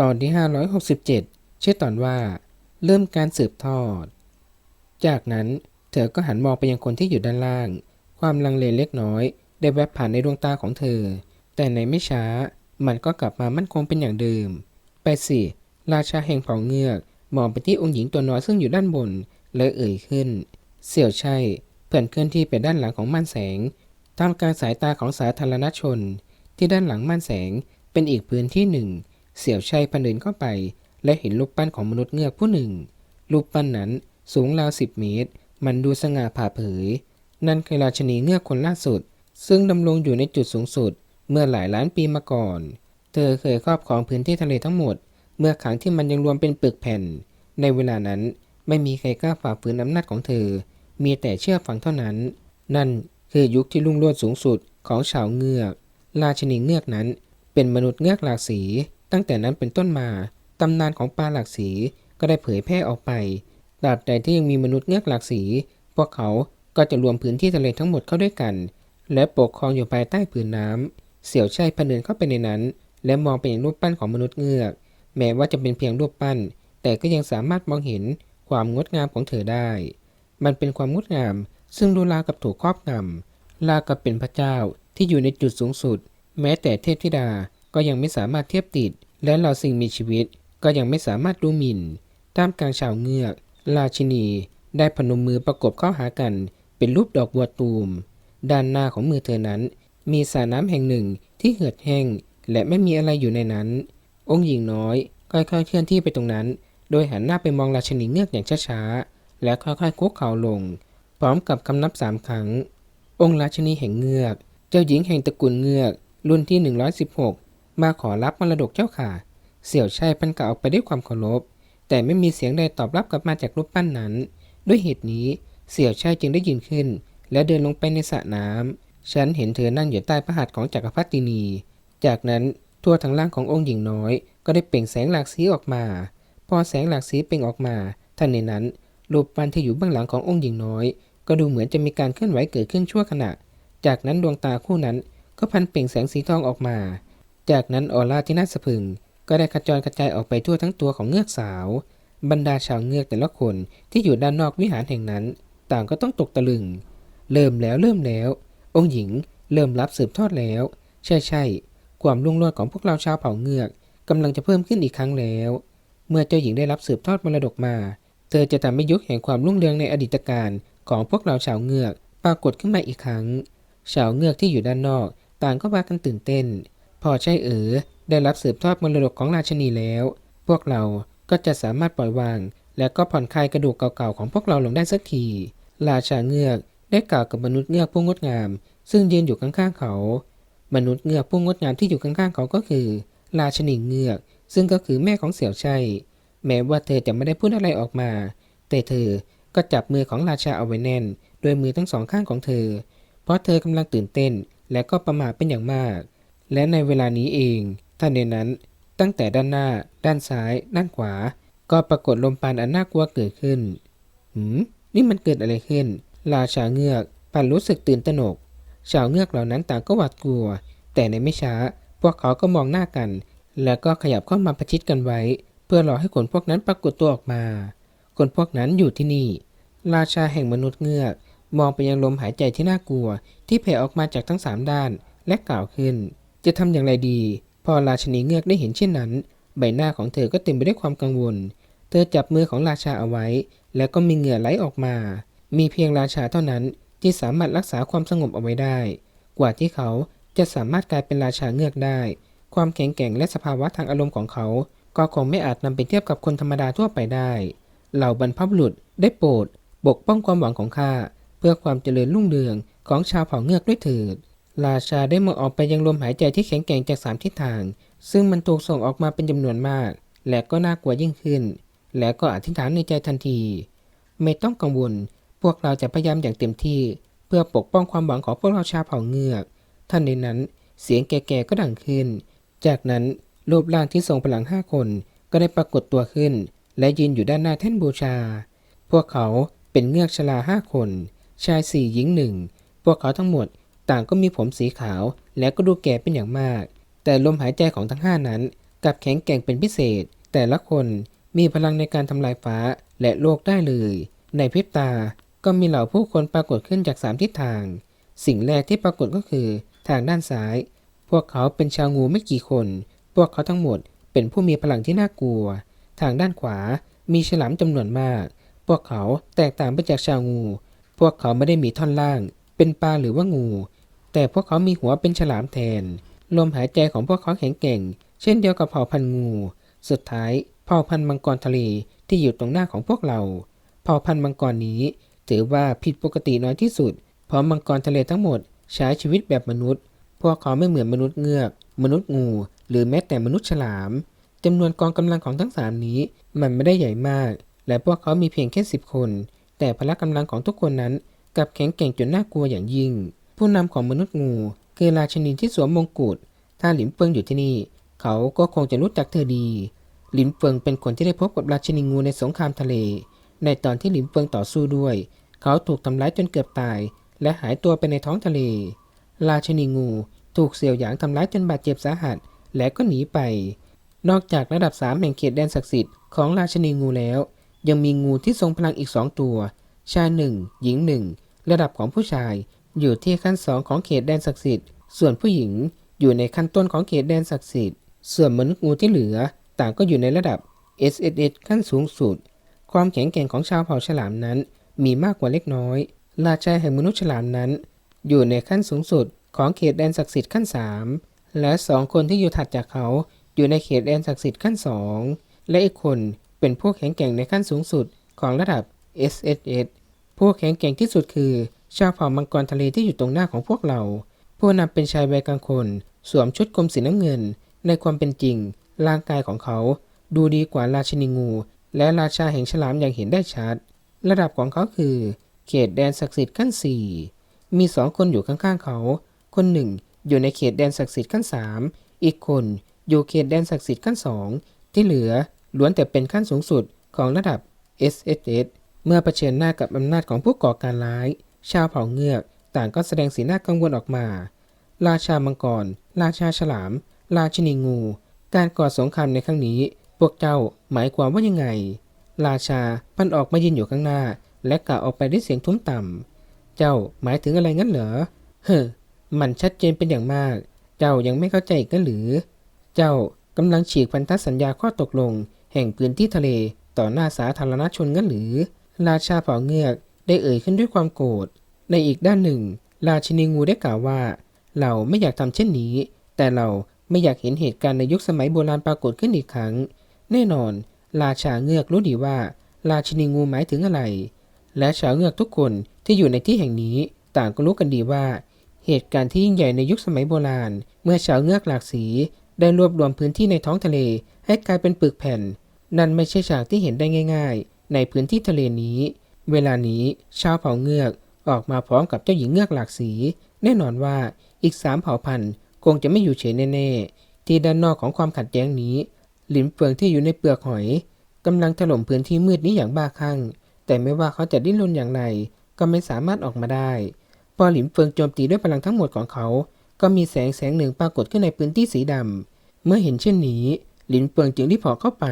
ตอนที่ 567 ชื่อตอนว่า เริ่มการสืบทอด จากนั้นเธอก็หันมองไปยังคนที่อยู่ด้านล่าง ความลังเลเล็กน้อย ได้แวบผ่านในดวงตาของเธอ แต่ในไม่ช้ามันก็กลับมามั่นคงเป็นอย่างเดิม ไปสิ ราชาแห่งเผ่าเงือก มองไปที่องค์หญิงตัวน้อยซึ่งอยู่ด้านบนและเอ่ยขึ้น เสี่ยวใช่เพื่อนเคลื่อนที่ไปด้านหลังของม่านแสงท่ามกลางสายตาของสาธารณชน ที่ด้านหลังม่านแสงเป็นอีกพื้นที่หนึ่ง เสี่ยวชัยพันเดินเข้าไป และเห็นรูปปั้นของมนุษย์เงือกผู้หนึ่ง รูปปั้นนั้นสูงราวสิบเมตร มันดูสง่าผ่าเผย นั่นคือราชนีเงือกคนล่าสุด ซึ่งดำรงอยู่ในจุดสูงสุดเมื่อหลายล้านปีมาก่อน เธอเคยครอบครองพื้นที่ทะเลทั้งหมด เมื่อครั้งที่มันยังรวมเป็นปึกแผ่น ในเวลานั้นไม่มีใครกล้าฝ่าฝืนอำนาจของเธอ มีแต่เชื่อฟังเท่านั้น นั่นคือยุคที่รุ่งโรจน์สูงสุดของชาวเงือก ราชนีเงือกนั้นเป็นมนุษย์เงือกหลากสี ตั้งแต่นั้นเป็นต้นมา ตำนานของปลาหลากสีก็ได้เผยแพร่ออกไปตราบใดที่ยังมีมนุษย์เงือกหลากสี พวกเขาก็จะรวมพื้นที่ทะเลทั้งหมดเข้าด้วยกัน และปกครองอยู่ภายใต้ผืนน้ำเสี่ยวชัยพเนินเข้าไปในนั้น และมองไปยังรูปปั้นของมนุษย์เงือก แม้ว่าจะเป็นเพียงรูปปั้น แต่ก็ยังสามารถมองเห็นความงดงามของเธอได้ มันเป็นความงดงาม ซึ่งดูราวกับถูกครอบงำรากับเป็นพระเจ้าที่อยู่ในจุดสูงสุด แม้แต่เทพธิดาก็ยังไม่สามารถเทียบติด และเหล่าสิ่งมีชีวิตก็ยังไม่สามารถดูหมิ่นท่ามกลางชาวเงือก ราชินี ได้พนมมือประกบเข้าหากันเป็นรูปดอกบัวตูม ด้านหน้าของมือเธอนั้น มีสระน้ำแห่งหนึ่งที่เหือดแห้ง และไม่มีอะไรอยู่ในนั้น องค์หญิงน้อยค่อยๆเคลื่อนที่ไปตรงนั้น โดยหันหน้าไปมองราชินีเงือกอย่างช้าๆ และค่อยๆคุกเข่าลง พร้อมกับคำนับสามครั้ง องค์ราชินีแห่งเงือก เจ้าหญิงแห่งตระกูลเงือก รุ่นที่ 116 มาขอรับมรดกเจ้าค่ะ เสี่ยวชัยพันกล่าวออกไปด้วยความเคารพ แต่ไม่มีเสียงใดตอบรับกลับมาจากรูปปั้นนั้น ด้วยเหตุนี้ เสี่ยวชัยจึงได้ยืนขึ้น และเดินลงไปในสระน้ำฉันเห็นเธอนั่งอยู่ใต้พระหัตถ์ของจักรพรรดินี จากนั้นทั่วทั้งร่างขององค์หญิงน้อย ก็ได้เปล่งแสงหลากสีออกมา พอแสงหลากสีเปล่งออกมาท่านในนั้นรูปปั้นที่อยู่เบื้องหลังขององค์หญิงน้อย ก็ดูเหมือนจะมีการเคลื่อนไหวเกิดขึ้นชั่วขณะ จากนั้นดวงตาคู่นั้นก็พันเปล่งแสงสีทองออกมา จากนั้นออร่าที่น่าสะพรึง ก็ได้กระจรกระจายออกไปทั่วทั้งตัวของเงือกสาว บรรดาชาวเงือกแต่ละคนที่อยู่ด้านนอกวิหารแห่งนั้น ต่างก็ต้องตกตะลึง เริ่มแล้วเริ่มแล้ว องค์หญิงเริ่มรับสืบทอดแล้ว ใช่ใช่ความรุ่งโรจน์ของพวกเราชาวเผ่าเงือกกำลังจะเพิ่มขึ้นอีกครั้งแล้ว เมื่อเจ้าหญิงได้รับสืบทอดมรดกมา เธอจะทำให้ยุคแห่งความรุ่งเรืองในอดีตการของพวกเราชาวเงือกปรากฏขึ้นมาอีกครั้ง ชาวเงือกที่อยู่ด้านนอก ต่างก็พากันตื่นเต้น พอใช่เอ๋อได้รับสืบทอดมรดกของราชนีแล้ว พวกเราก็จะสามารถปล่อยวาง และก็ผ่อนคลายกระดูกเก่าๆของพวกเราลงได้สักที ราชาเงือกได้กล่าวกับมนุษย์เงือกผู้งดงาม ซึ่งยืนอยู่ข้างๆเขา มนุษย์เงือกผู้งดงามที่อยู่ข้างๆเขาก็คือ ราชนีเงือก ซึ่งก็คือแม่ของเสี่ยวชัยแม้ว่าเธอจะไม่ได้พูดอะไรออกมา แต่เธอก็จับมือของราชาเอาไว้แน่น ด้วยมือทั้งสองข้างของเธอ เพราะเธอกำลังตื่นเต้นและก็ประหม่าเป็นอย่างมาก และในเวลานี้เองท่านในนั้น ตั้งแต่ด้านหน้า ด้านซ้าย ด้านขวา ก็ปรากฏลมปานอันน่ากลัวเกิดขึ้น หืม นี่มันเกิดอะไรขึ้น ราชาเงือกพันรู้สึกตื่นตระหนก ชาวเงือกเหล่านั้นต่างก็หวาดกลัว แต่ในไม่ช้า พวกเขาก็มองหน้ากัน แล้วก็ขยับเข้ามาประชิดกันไว้ เพื่อรอให้คนพวกนั้นปรากฏตัวออกมา คนพวกนั้นอยู่ที่นี่ ราชาแห่งมนุษย์เงือก มองไปยังลมหายใจที่น่ากลัว ที่แผ่ออกมาจากทั้งสามด้านและกล่าวขึ้น จะทำอย่างไรดี พอราชนีเงือกได้เห็นเช่นนั้น ใบหน้าของเธอก็เต็มไปด้วยความกังวล เธอจับมือของราชาเอาไว้ แล้วก็มีเหงื่อไหลออกมา มีเพียงราชาเท่านั้นที่สามารถรักษาความสงบเอาไว้ได้ กว่าที่เขาจะสามารถกลายเป็นราชาเงือกได้ ความแข็งแกร่งและสภาวะทางอารมณ์ของเขา ก็คงไม่อาจนำไปเทียบกับคนธรรมดาทั่วไปได้ เหล่าบรรพบุรุษได้โปรดปกป้องความหวังของข้าเพื่อความเจริญรุ่งเรืองของชาวเผ่าเงือกด้วยเถิด ราชาได้มองออกไปยังลมหายใจที่แข็งแกร่งจากสามทิศทาง ซึ่งมันถูกส่งออกมาเป็นจำนวนมาก และก็น่ากลัวยิ่งขึ้น และก็อธิษฐานในใจทันที ไม่ต้องกังวล พวกเราจะพยายามอย่างเต็มที่ เพื่อปกป้องความหวังของพวกเราชาเผ่าเงือกท่านในนั้นเสียงแก่ๆก็ดังขึ้น จากนั้นรูปร่างที่ทรงพลังห้าคนก็ได้ปรากฏตัวขึ้น และยืนอยู่ด้านหน้าแท่นบูชา พวกเขาเป็นเงือกชลาห้าคน ชายสี่หญิงหนึ่ง พวกเขาทั้งหมด ต่างก็มีผมสีขาวและก็ดูแก่เป็นอย่างมาก แต่ลมหายใจของทั้งห้านั้นกลับแข็งแกร่งเป็นพิเศษ แต่ละคนมีพลังในการทำลายฟ้าและโลกได้เลย ในพริบตาก็มีเหล่าผู้คนปรากฏขึ้นจากสามทิศทาง สิ่งแรกที่ปรากฏก็คือทางด้านซ้าย พวกเขาเป็นชาวงูไม่กี่คน พวกเขาทั้งหมดเป็นผู้มีพลังที่น่ากลัว ทางด้านขวามีฉลามจำนวนมาก พวกเขาแตกต่างไปจากชาวงู พวกเขาไม่ได้มีท่อนล่าง เป็นปลาหรือว่างู แต่พวกเขามีหัวเป็นฉลามแทน ลมหายใจของพวกเขาแข็งแกร่ง เช่นเดียวกับเผ่าพันธุ์งู สุดท้ายเผ่าพันธุ์มังกรทะเลที่อยู่ตรงหน้าของพวกเรา เผ่าพันธุ์มังกรนี้ ถือว่าผิดปกติน้อยที่สุด เพราะมังกรทะเลทั้งหมดใช้ชีวิตแบบมนุษย์ พวกเขาไม่เหมือนมนุษย์เงือก มนุษย์งู หรือแม้แต่มนุษย์ฉลามจำนวนกองกำลังของทั้งสามนี้ มันไม่ได้ใหญ่มาก และพวกเขามีเพียงแค่สิบคน แต่พละกำลังของทุกคนนั้นกลับแข็งแกร่งจนน่ากลัวอย่างยิ่ง ผู้นำของมนุษย์งู คือราชินีที่สวมมงกุฎ ถ้าหลินเฟิงอยู่ที่นี่ เขาก็คงจะรู้จักเธอดี หลินเฟิงเป็นคนที่ได้พบกับราชินีงูในสงครามทะเล ในตอนที่หลินเฟิงต่อสู้ด้วย เขาถูกทำร้ายจนเกือบตาย และหายตัวไปในท้องทะเล ราชินีงูถูกเสี่ยวหยางทำร้ายจนบาดเจ็บสาหัส และก็หนีไป นอกจากระดับสามแห่งเขตแดนศักดิ์สิทธิ์ของราชินีงูแล้ว ยังมีงูที่ทรงพลังอีกสองตัว ชายหนึ่งหญิงหนึ่งระดับของผู้ชาย อยู่ที่ขั้นสองของเขตแดนศักดิ์สิทธิ์ ส่วนผู้หญิงอยู่ในขั้นต้นของเขตแดนศักดิ์สิทธิ์ ส่วนมนุษย์งูที่เหลือ ต่างก็อยู่ในระดับ SSS ขั้นสูงสุด ความแข็งแกร่งของชาวเผ่าฉลามนั้น มีมากกว่าเล็กน้อย ราชาแห่งมนุษย์ฉลามนั้น อยู่ในขั้นสูงสุดของเขตแดนศักดิ์สิทธิ์ขั้นสามและสองคนที่อยู่ถัดจากเขาอยู่ในเขตแดนศักดิ์สิทธิ์ขั้นสองและอีกคนเป็นพวกแข็งแกร่งในขั้นสูงสุดของระดับ SSS พวกแข็งแกร่งที่สุดคือ ชาวเผ่ามังกรทะเลที่อยู่ตรงหน้าของพวกเรา ผู้นำเป็นชายวัยกลางคน สวมชุดกลมสีน้ำเงิน ในความเป็นจริง ร่างกายของเขา ดูดีกว่าราชินีงู และราชาแห่งฉลามอย่างเห็นได้ชัด ระดับของเขาคือ เขตแดนศักดิ์สิทธิ์ขั้นสี่มีสองคนอยู่ข้างๆเขา คนหนึ่งอยู่ในเขตแดนศักดิ์สิทธิ์ขั้นสามอีกคนอยู่เขตแดนศักดิ์สิทธิ์ขั้นสองที่เหลือล้วนแต่เป็นขั้นสูงสุดของระดับ SSS เมื่อเผชิญหน้ากับอำนาจของผู้ก่อการร้าย ชาวเผ่าเงือกต่างก็แสดงสีหน้ากังวลออกมา ราชามังกร ราชาฉลาม ราชินีงู การก่อสงครามในครั้งนี้ พวกเจ้าหมายความว่ายังไง ราชาพันออกมายืนอยู่ข้างหน้า และกล่าวออกไปด้วยเสียงทุ้มต่ำ เจ้าหมายถึงอะไรงั้นเหรอ เฮ้อมันชัดเจนเป็นอย่างมาก เจ้ายังไม่เข้าใจกันหรือ เจ้ากำลังฉีกพันธสัญญาข้อตกลง แห่งพื้นที่ทะเลต่อหน้าสาธารณชนงั้นหรือ ราชาเผ่าเงือก ได้เอ่ยขึ้นด้วยความโกรธ ในอีกด้านหนึ่ง ราชินีงูได้กล่าวว่า เราไม่อยากทำเช่นนี้ แต่เราไม่อยากเห็นเหตุการณ์ในยุคสมัยโบราณปรากฏขึ้นอีกครั้ง แน่นอน ราชาเงือกรู้ดีว่า ราชินีงูหมายถึงอะไร และชาวเงือกทุกคนที่อยู่ในที่แห่งนี้ ต่างก็รู้กันดีว่า เหตุการณ์ที่ยิ่งใหญ่ในยุคสมัยโบราณ เมื่อชาวเงือกหลากสี ได้รวบรวมพื้นที่ในท้องทะเล ให้กลายเป็นปึกแผ่น นั่นไม่ใช่ฉากที่เห็นได้ง่าย ๆ ในพื้นที่ทะเลนี้ เวลานี้ชาวเผ่าเงือกออกมาพร้อมกับเจ้าหญิงเงือกหลากสี แน่นอนว่าอีกสามเผ่าพันธุ์คงจะไม่อยู่เฉยแน่ๆ ที่ด้านนอกของความขัดแย้งนี้ หลินเฟืองที่อยู่ในเปลือกหอยกำลังถล่มพื้นที่มืดนี้อย่างบ้าคลั่ง แต่ไม่ว่าเขาจะดิ้นรนอย่างไร ก็ไม่สามารถออกมาได้ พอหลินเฟิงโจมตีด้วยพลังทั้งหมดของเขา ก็มีแสงแสงหนึ่งปรากฏขึ้นในพื้นที่สีดำเมื่อเห็นเช่นนี้ หลินเฟิงจึงรีบพอเข้าไป